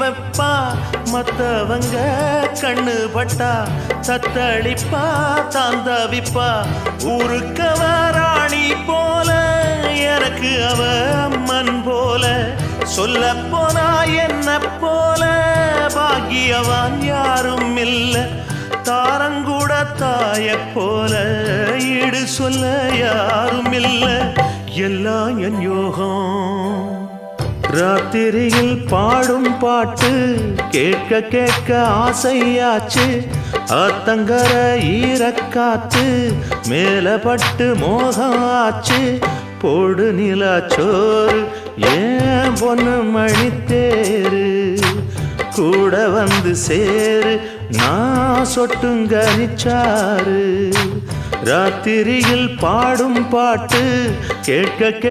வைப்பா. மத்தவங்க கண்ணு பட்டா தத்தளிப்பா தாந்தவிப்பா. ஊருக்கவ ராணி போல எனக்கு அவ அம்மன் போல. சொல்ல போனா என்ன போல பாக்கியவான் யாரும் இல்ல. தாரங்கூட தாய போல ஈடு சொல்ல யாரும் இல்ல. எல்லாம் என் யோகம். ராத்திரியில் பாடும் பாட்டு கேட்க கேட்க ஆசையாச்சு. ஆத்தங்கர ஈரக்காத்து மேல பட்டு மோகம் ஆச்சு போடு நிலா சோறு ஏன் பொண்ணு மணித்தேரு? கூட வந்து சேரு நான் சொட்டுங்க நிச்சாரு. ராத்திரியில் பாடும் பாட்டு கேட்க